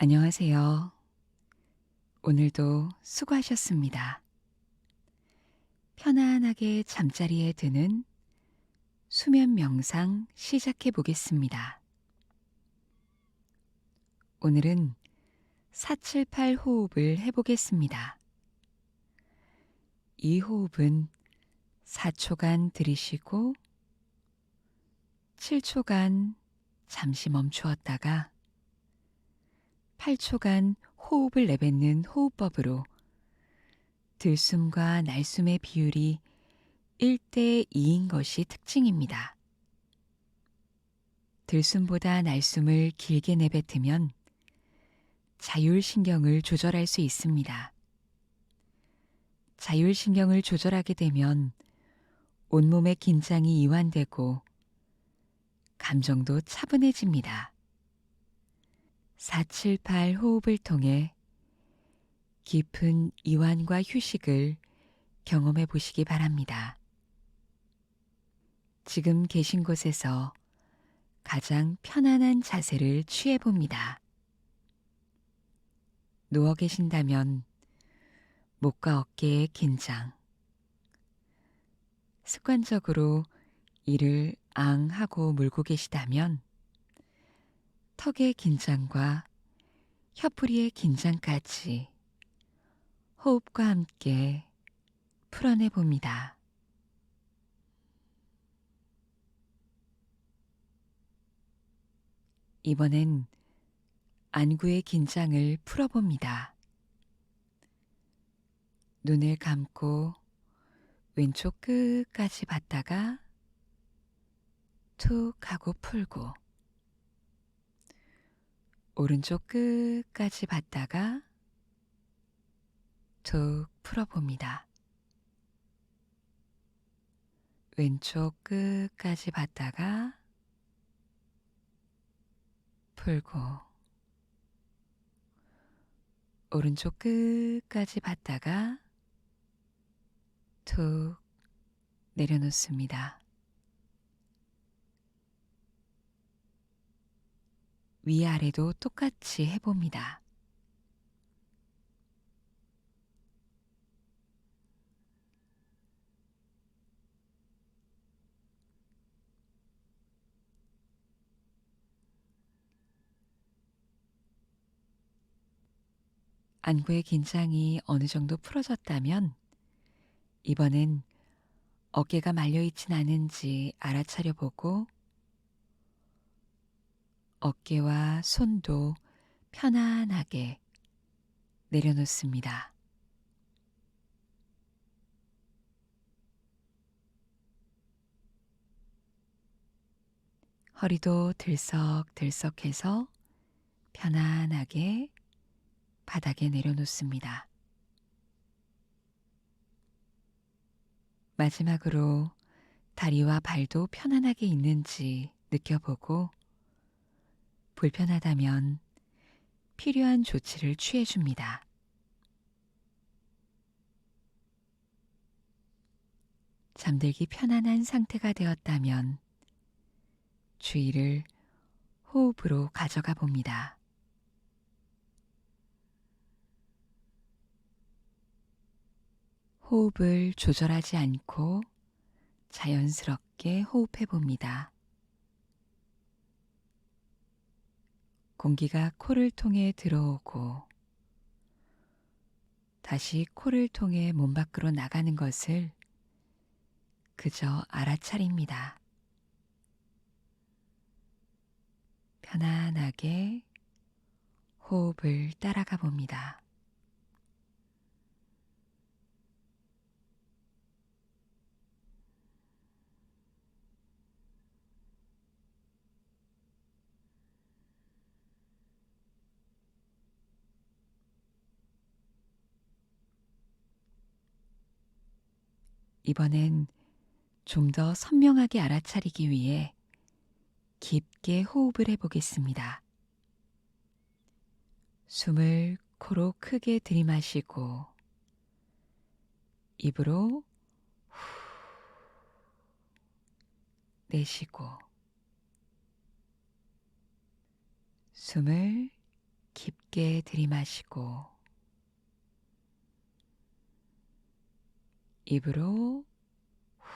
안녕하세요. 오늘도 수고하셨습니다. 편안하게 잠자리에 드는 수면 명상 시작해 보겠습니다. 오늘은 478 호흡을 해보겠습니다. 이 호흡은 4초간 들이쉬고 7초간 잠시 멈추었다가 8초간 호흡을 내뱉는 호흡법으로 들숨과 날숨의 비율이 1대 2인 것이 특징입니다. 들숨보다 날숨을 길게 내뱉으면 자율신경을 조절할 수 있습니다. 자율신경을 조절하게 되면 온몸의 긴장이 이완되고 감정도 차분해집니다. 478 호흡을 통해 깊은 이완과 휴식을 경험해 보시기 바랍니다. 지금 계신 곳에서 가장 편안한 자세를 취해 봅니다. 누워 계신다면 목과 어깨의 긴장, 습관적으로 이를 앙 하고 물고 계시다면 턱의 긴장과 혀풀이의 긴장까지 호흡과 함께 풀어내 봅니다. 이번엔 안구의 긴장을 풀어봅니다. 눈을 감고 왼쪽 끝까지 봤다가 툭 하고 풀고 오른쪽 끝까지 봤다가 툭 풀어봅니다. 왼쪽 끝까지 봤다가 풀고 오른쪽 끝까지 봤다가 툭 내려놓습니다. 위아래도 똑같이 해봅니다. 안구의 긴장이 어느 정도 풀어졌다면 이번엔 어깨가 말려 있진 않은지 알아차려 보고 어깨와 손도 편안하게 내려놓습니다. 허리도 들썩들썩해서 편안하게 바닥에 내려놓습니다. 마지막으로 다리와 발도 편안하게 있는지 느껴보고 불편하다면 필요한 조치를 취해 줍니다. 잠들기 편안한 상태가 되었다면 주의를 호흡으로 가져가 봅니다. 호흡을 조절하지 않고 자연스럽게 호흡해 봅니다. 공기가 코를 통해 들어오고 다시 코를 통해 몸 밖으로 나가는 것을 그저 알아차립니다. 편안하게 호흡을 따라가 봅니다. 이번엔 좀 더 선명하게 알아차리기 위해 깊게 호흡을 해보겠습니다. 숨을 코로 크게 들이마시고 입으로 후 내쉬고 숨을 깊게 들이마시고 입으로 후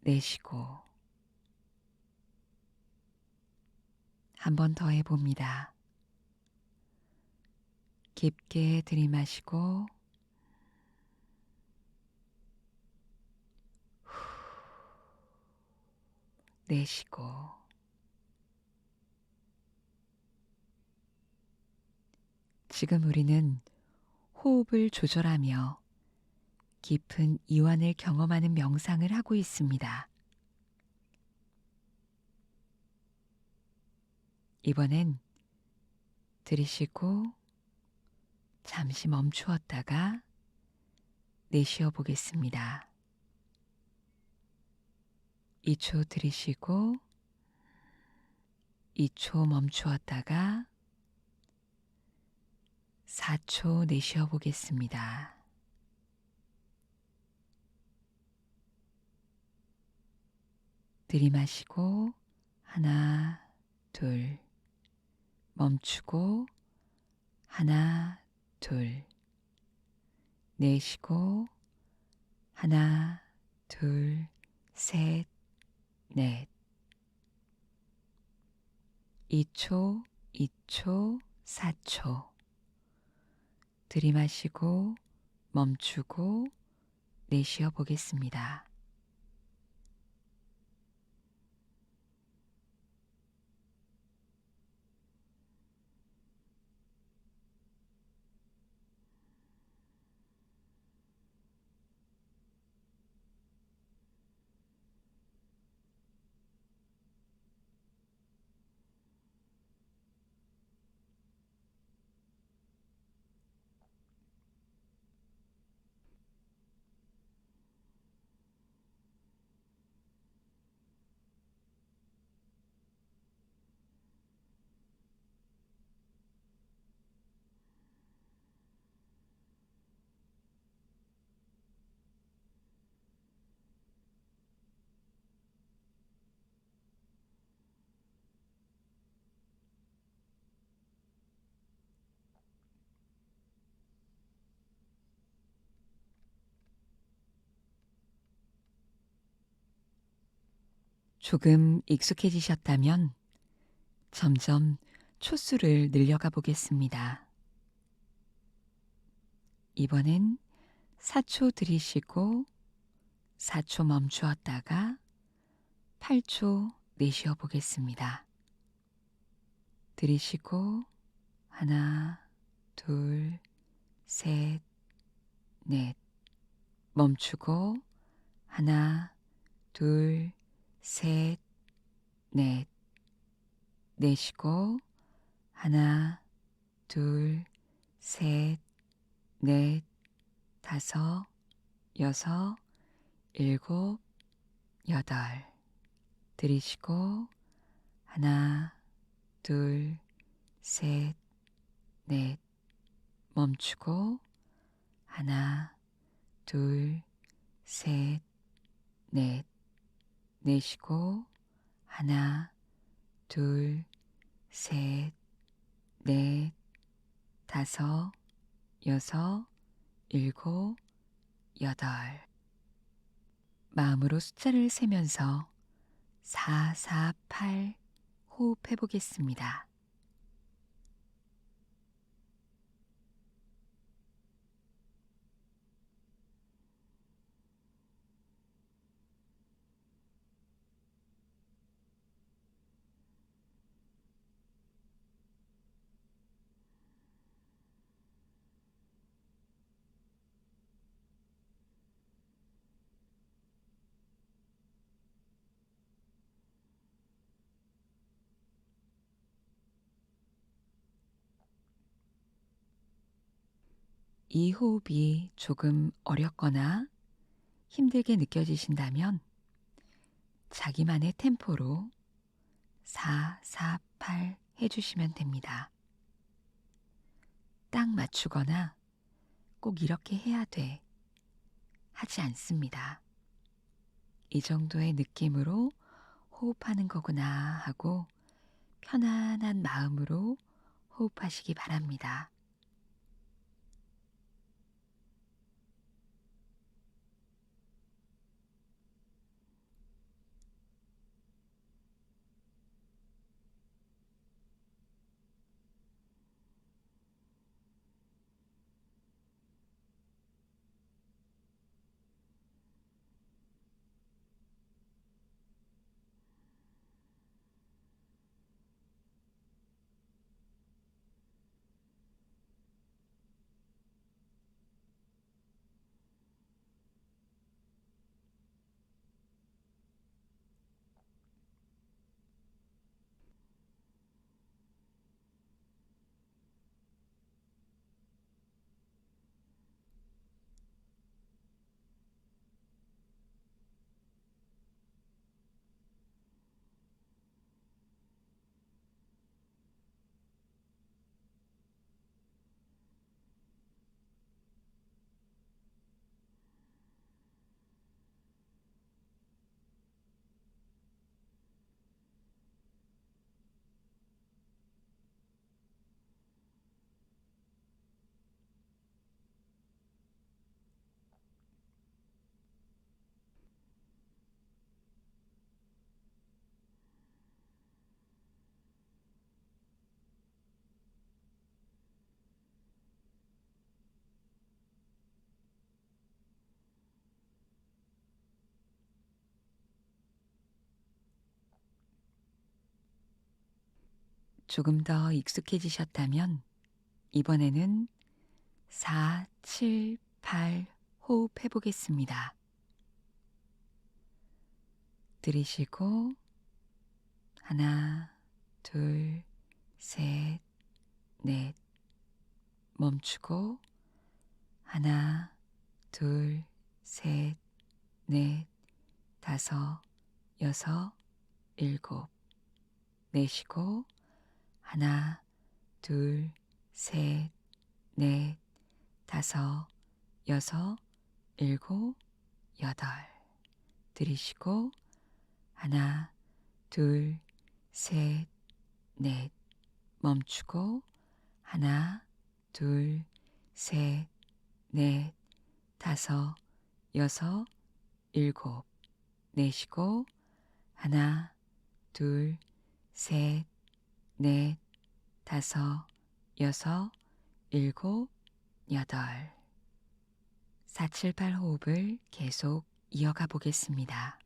내쉬고 한 번 더 해봅니다. 깊게 들이마시고 내쉬고 지금 우리는 호흡을 조절하며 깊은 이완을 경험하는 명상을 하고 있습니다. 이번엔 들이쉬고 잠시 멈추었다가 내쉬어 보겠습니다. 2초 들이쉬고 2초 멈추었다가 4초 내쉬어 보겠습니다. 들이마시고 하나, 둘, 멈추고 하나, 둘, 내쉬고 하나, 둘, 셋, 넷. 2초, 2초, 4초. 들이마시고 멈추고 내쉬어 보겠습니다. 조금 익숙해지셨다면 점점 초수를 늘려가 보겠습니다. 이번엔 4초 들이쉬고 4초 멈추었다가 8초 내쉬어 보겠습니다. 들이쉬고 하나, 둘, 셋, 넷. 멈추고 하나, 둘, 셋, 넷. 내쉬고 하나, 둘, 셋, 넷, 다섯, 여섯, 일곱, 여덟. 들이쉬고 하나, 둘, 셋, 넷. 멈추고 하나, 둘, 셋, 넷. 내쉬고 하나, 둘, 셋, 넷, 다섯, 여섯, 일곱, 여덟. 마음으로 숫자를 세면서 4, 4, 8 호흡해 보겠습니다. 이 호흡이 조금 어렵거나 힘들게 느껴지신다면 자기만의 템포로 4, 4, 8 해주시면 됩니다. 딱 맞추거나 꼭 이렇게 해야 돼. 하지 않습니다. 이 정도의 느낌으로 호흡하는 거구나 하고 편안한 마음으로 호흡하시기 바랍니다. 조금 더 익숙해지셨다면 이번에는 4, 7, 8 호흡해 보겠습니다. 들이쉬고 하나, 둘, 셋, 넷. 멈추고 하나, 둘, 셋, 넷, 다섯, 여섯, 일곱. 내쉬고 하나, 둘, 셋, 넷, 다섯, 여섯, 일곱, 여덟. 들이쉬고 하나, 둘, 셋, 넷. 멈추고 하나, 둘, 셋, 넷, 다섯, 여섯, 일곱. 내쉬고 하나, 둘, 셋, 넷, 다섯, 여섯, 일곱, 여덟. 4, 7, 8 호흡을 계속 이어가 보겠습니다.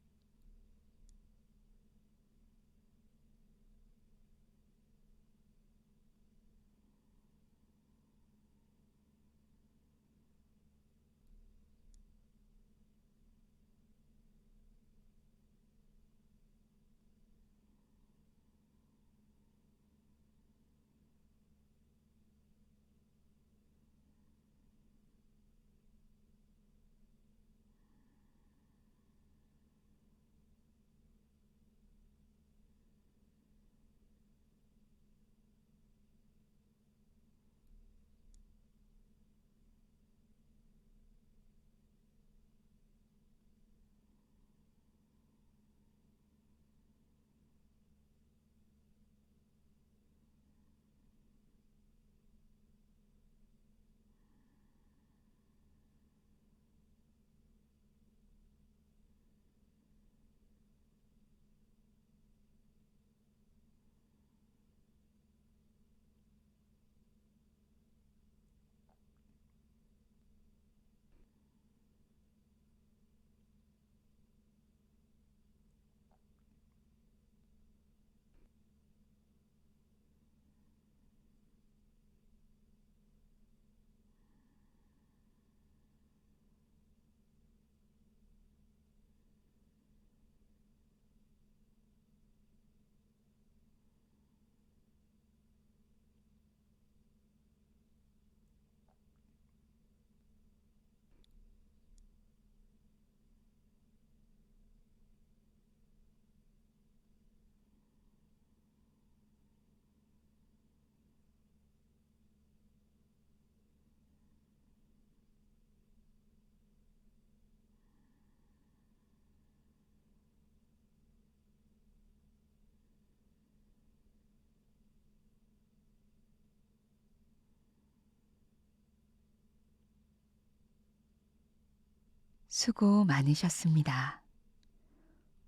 수고 많으셨습니다.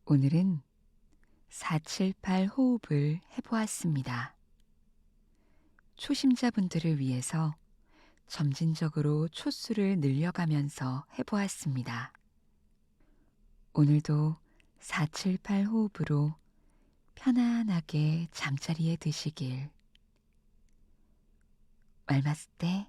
오늘은 478 호흡을 해보았습니다. 초심자분들을 위해서 점진적으로 초수를 늘려가면서 해보았습니다. 오늘도 478 호흡으로 편안하게 잠자리에 드시길. 왈마스 때